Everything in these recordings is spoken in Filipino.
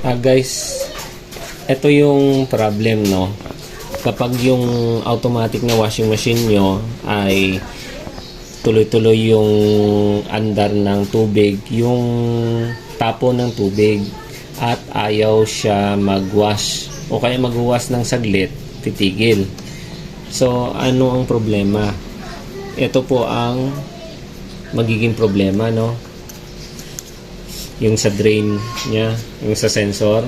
Ah guys, ito yung problem no. Kapag yung automatic na washing machine nyo ay tuloy-tuloy yung andar ng tubig, yung tapo ng tubig at ayaw siya mag-wash o kaya mag-wash ng saglit, titigil. So, ano ang problema? Ito po ang magiging problema, no? Yung sa drain niya, yung sa sensor,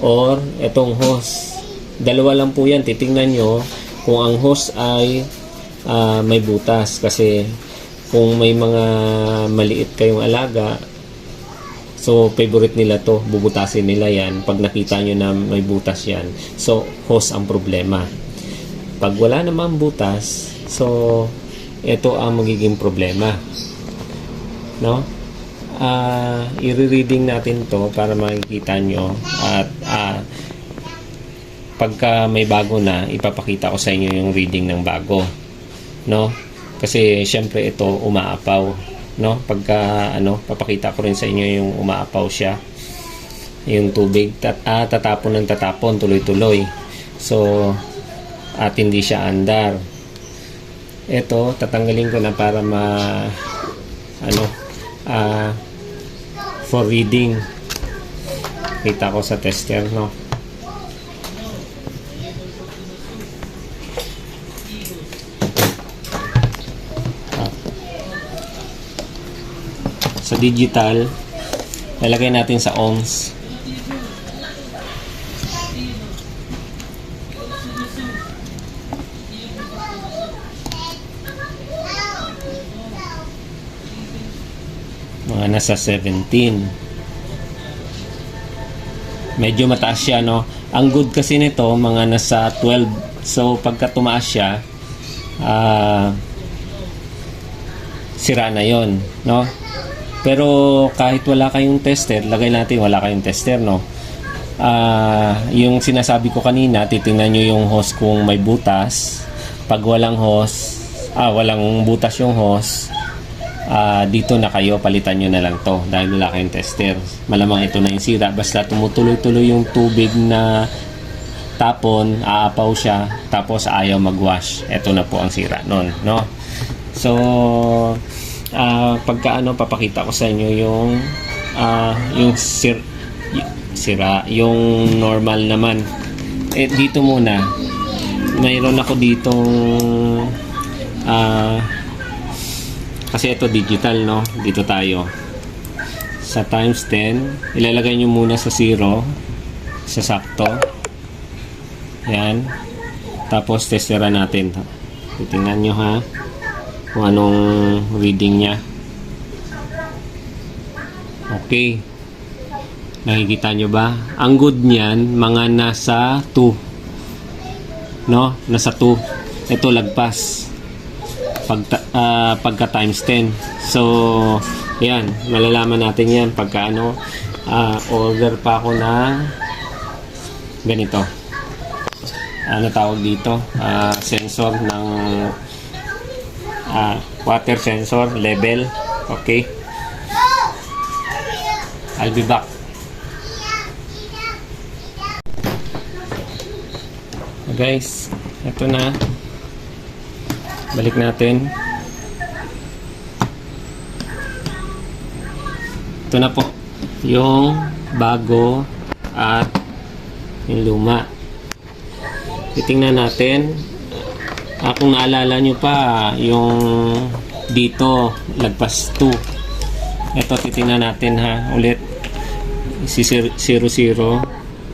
or itong hose. Dalawa lang po yan. Titingnan nyo kung ang hose ay ah, may butas. Kasi kung may mga maliit kayong alaga, so favorite nila to, bubutasin nila yan. Pag nakita nyo na may butas yan, so hose ang problema. Pag wala namang butas, so ito ang magiging problema. No? Ah, i-reading natin to para makikita nyo at ah, pagka may bago na, ipapakita ko sa inyo yung reading ng bago. No? Kasi syempre ito umaapaw, no? Pagka ano, papakita ko rin sa inyo yung umaapaw siya. Yung tubig tat ah, tatapon ng tatapon tuloy-tuloy. So at hindi siya andar. Ito, tatanggalin ko na para ma ano ah for reading. Kita ko sa tester, no? Ah. Sa digital, lalagay natin sa ohms. Mga nasa 17 medyo mataas siya no? Ang good kasi nito mga nasa 12 so pagka tumaas siya ah sira na yon no? Pero kahit wala kayong tester lagay natin wala kayong tester no? Ah, yung sinasabi ko kanina titingnan nyo yung hose kung may butas. Pag walang hose ah walang butas yung hose ah, dito na kayo, palitan nyo na lang to dahil wala kayong tester. Malamang ito na yung sira. Basta tumutuloy-tuloy yung tubig na tapon, aapaw siya, tapos ayaw mag-wash. Ito na po ang sira nun, no? So, ah, pagka ano, papakita ko sa inyo yung ah, yung sir, sira, yung normal naman. Eh, dito muna, mayroon ako ditong ah, kasi ito digital no? Dito tayo. Sa times 10 ilalagay nyo muna sa 0 sa sakto. Yan. Tapos testera natin titingnan nyo ha? Kung anong reading nya okay. Nakikita nyo ba? Ang good nyan mga nasa 2 no? Nasa 2 ito lagpas pag ah, pagka times 10. So, yan, malalaman natin yan pagka ano, ah, order pa ako na ganito. Ano tawag dito? Ah, sensor ng ah, water sensor level. Okay. I'll be back. Guys, ito na balik natin. Ito na po. Yung bago at yung luma. Titingnan natin. Ah, kung naalala nyo pa yung dito lagpas 2 ito titingnan natin ha ulit. Si 00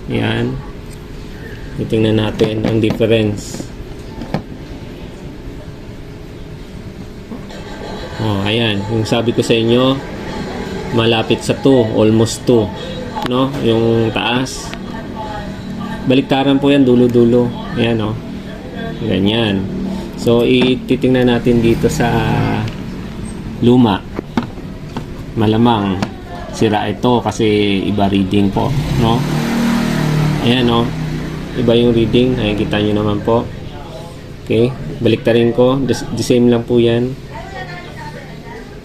yan. Titingnan natin ang difference Oh, ayan. Yung sabi ko sa inyo, malapit sa 2, almost 2. No? Yung taas. Baliktaran po yan, dulo-dulo. Ayan, oh. Ganyan. So, ititingnan natin dito sa luma. Malamang sira ito kasi iba reading po, no? Ayan, no? Iba yung reading. Ayan, kita nyo naman po. Okay? Baliktarin ko. The, the same lang po yan.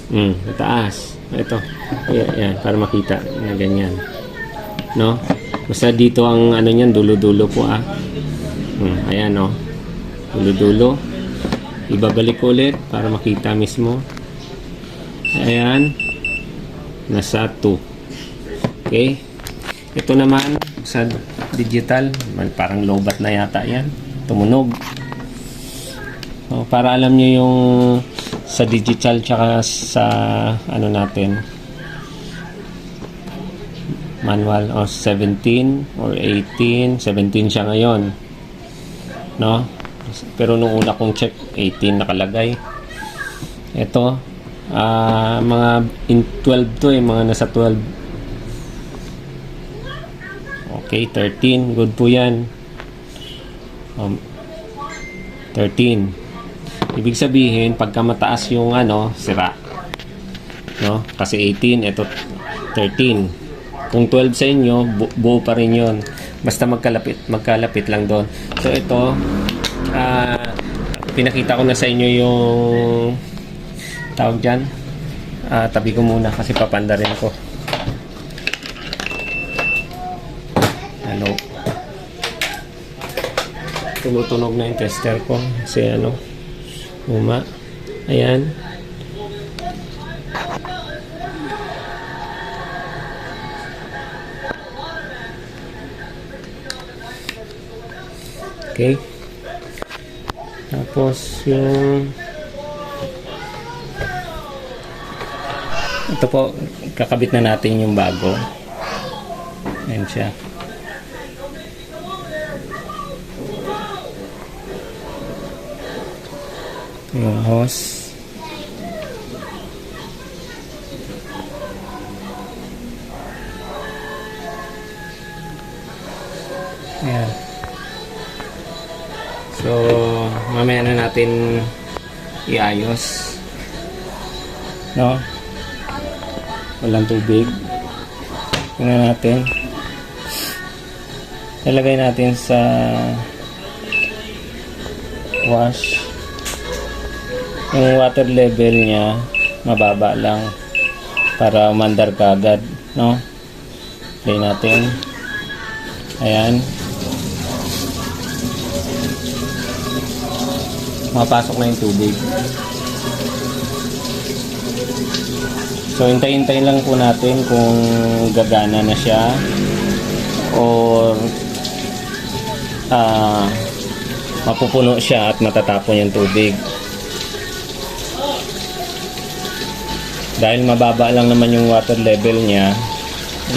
Mm, taas. Ito. Ayan, ayan, para makita na ganyan. No? Basta dito ang ano niyan, dulo-dulo po ah. Hmm, ayan oh. Dulo-dulo. Ibabalik ulit para makita mismo. Ayan. Nasa 2. Okay. Ito naman sa digital, parang lobat na yata yan. Tumunog. Oh, para alam niyo yung sa digital tsaka sa ano natin manual o 17 or 18 17 siya ngayon no? Pero nung una kong check 18 nakalagay. Ito ah mga in 12 to eh mga nasa 12 okay 13 good po yan. Um, 13 ibig sabihin pagka mataas yung ano sira no kasi 18 ito 13 kung 12 sa inyo, bu- buo pa rin yun. Basta magkalapit, magkalapit lang doon. So ito, ah, pinakita ko na sa inyo yung tawag dyan. Ah, tabi ko muna kasi papanda rin ako. Ano? Tumutunog na yung tester ko. Kasi ano, uma. Ayan. Okay. Tapos yung ito po, kakabit na natin yung bago. Ayan siya. Yung hose. Ayan. So, mamaya na natin iayos. No? Walang tubig. Tingnan natin. Ilagay natin sa wash. Yung water level niya mababa lang para umandar kagad, no? Play natin. Ayan. Mapasok na yung tubig. So, hintay-hintay lang po natin kung gagana na siya or ah mapupuno siya at matatapon yung tubig. Dahil mababa lang naman yung water level niya,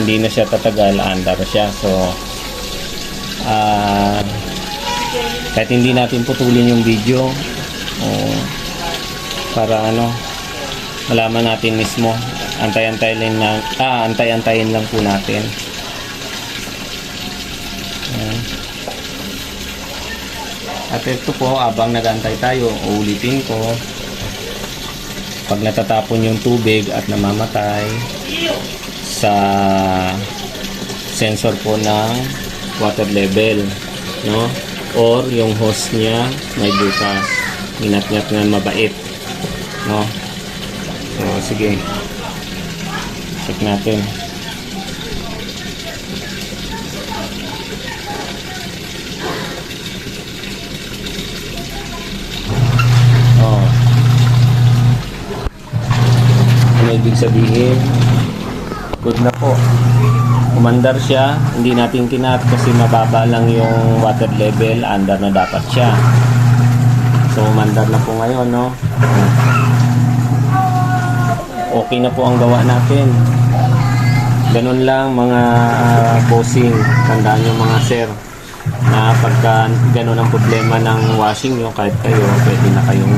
hindi na siya tatagal, andar siya. So, ah kahit hindi natin putulin yung video o para ano malaman natin mismo antay-antay lang ah, antay-antayin lang po natin. At ito po abang nagantay tayo uulitin ko pag natatapon yung tubig at namamatay sa sensor po ng water level no? Or yung hose niya may butas. Inat-ngat nga mabait no? So sige. Check natin ano ibig sabihin good na po. Umandar siya hindi natin kinat kasi mababa lang yung water level under na dapat siya. So umandar na po ngayon no? Okay na po ang gawa natin. Ganun lang mga ah, bossing. Tandaan nyo mga sir na pagka ganun ang problema ng washing nyo kahit kayo pwede na kayong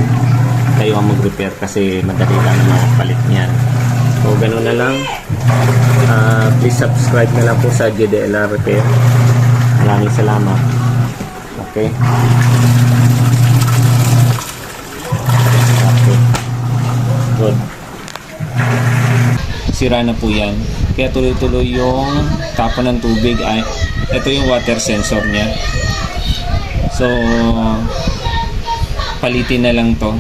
kayo ang mag-repair kasi madali lang naman palit niyan so ganun na lang Ah, please subscribe na lang po sa JDLR Repair. Maraming salamat. Okay. Okay. Good. Sira na po yan. Kaya tuloy-tuloy yung tapon ng tubig. Ay, ito yung water sensor niya. So, palitin na lang to.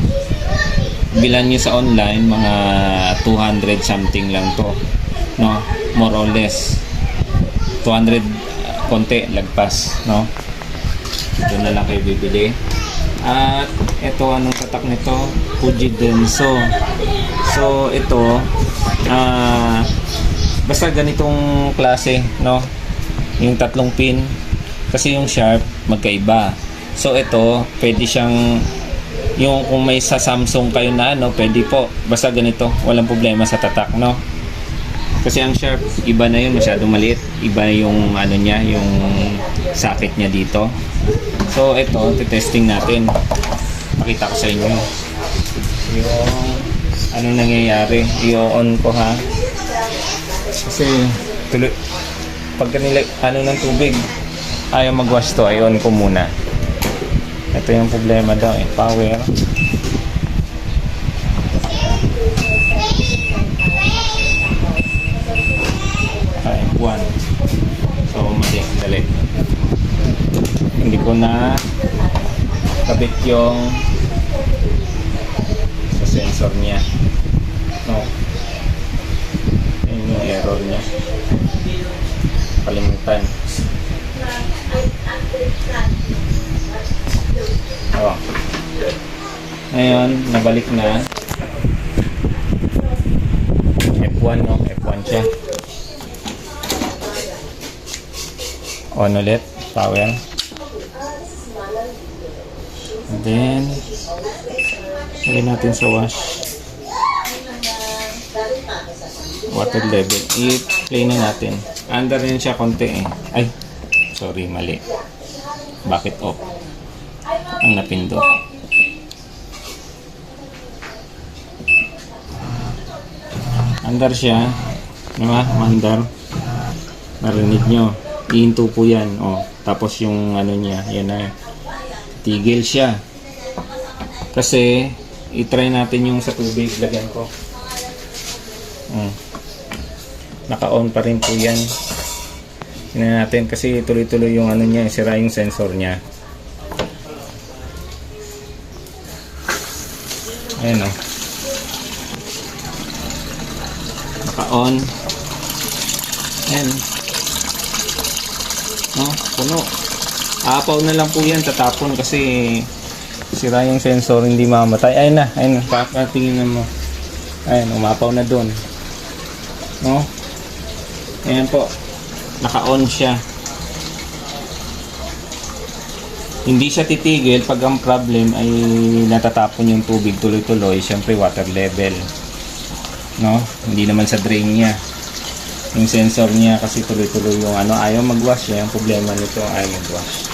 Bilan nyo sa online, mga 200 something lang to no more or less 200 konti, lagpas, no? Ito na lang kayo bibili. At ito, anong tatak nito? Fuji Denso. So, ito, ah, basta ganitong klase, no? Yung tatlong pin. Kasi yung sharp, magkaiba. So, ito, pwede siyang yung kung may sa Samsung kayo na ano, pwede po. Basta ganito, walang problema sa tatak, no? Kasi ang sharp, iba na yun, masyadong maliit. Iba yung ano niya, yung socket niya dito. So, ito, testing natin. Pakita ko sa inyo. Yung ano nangyayari. I-on ko ha. Kasi, tuloy, pagka nila, ano ng tubig, ayaw mag-wash to, i-on ko muna. Ito yung problema daw eh, power. Ay. So, mali, dali. Hindi ko na kabit yung sa sensor niya. No. Yun yung error niya. Kalimutan. Oh. Ngayon, nabalik na. F1, no? F1 siya. On ulit. Power. And then, lagyan natin sa wash. Water level. I-play na natin. Under rin siya konti eh. Ay, sorry, mali. Bakit off? Ang napindot. Andar siya. Diba? Mandar. Narinig nyo. Ihinto po yan. O, tapos yung ano niya, yan na. Tigil siya. Kasi, itry natin yung sa tubig. Lagyan ko. Mm. Naka-on pa rin po yan. Tingnan natin kasi tuloy-tuloy yung ano niya, sira yung sensor niya. Ayan o. Naka-on. Ayan. No, puno. Aapaw na lang po yan, tatapon kasi sira yung sensor, hindi mamatay. Ayun na, ayun na, papatingin mo. Ayun, umapaw na dun. No? Ayan po. Naka-on siya. Hindi siya titigil pag ang problem ay natatapon yung tubig tuloy-tuloy, syempre water level. No? Hindi naman sa drain niya. Yung sensor niya kasi tuloy-tuloy yung ano, ayaw mag-wash eh. Ang problema nito ayaw mag-wash.